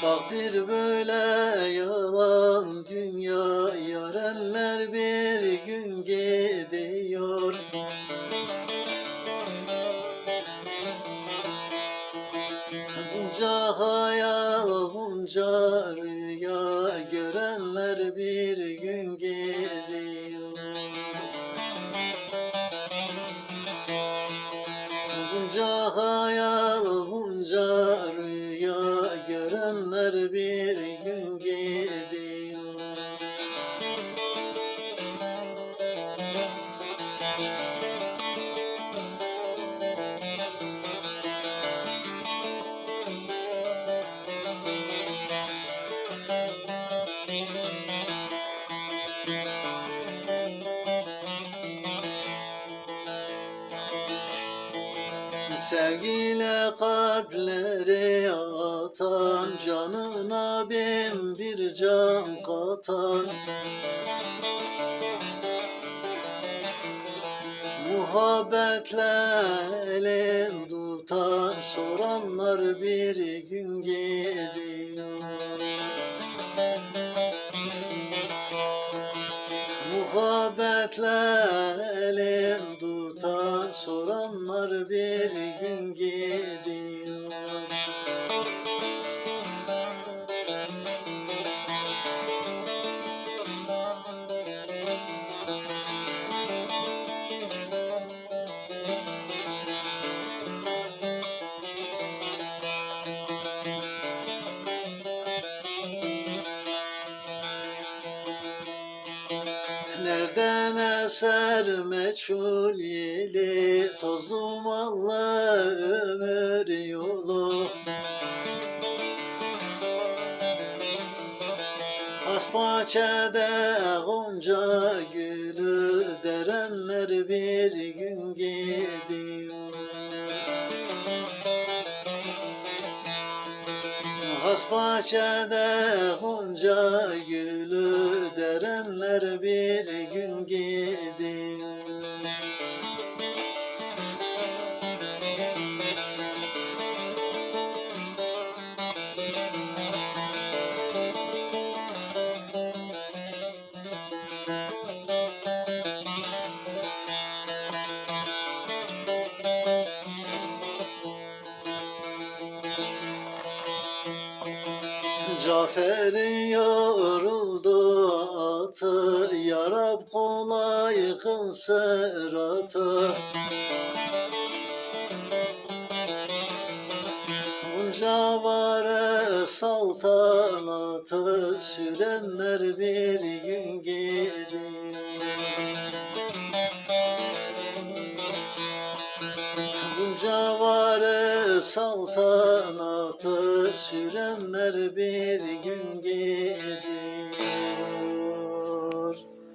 Takdir böyle yola dünya Yarenler bir gün gidiyor. Bunca hayal, bunca rüya Görenler bir gün gidiyor. Bunca hayal, bunca rüya Görenler bir gün gidiyor Sevgiyle kalpleri atan Canına bin bir can katan. Muhabbetle elin tutan Soranlar bir gün gidiyor Muhabbetle eser meçhul yeli Toz dumanlı ömür yolu. Hasbahçede gonca gülü Derenler bir gün gidiyor. Hasbahçede gonca gülü Derenler bir gün Cafer'in yoruldu atı Yarab kolay kıl sıratı Bunca var saltanatı Sürenler bir gün gidiyor kanatı sürenler bir gün gelir.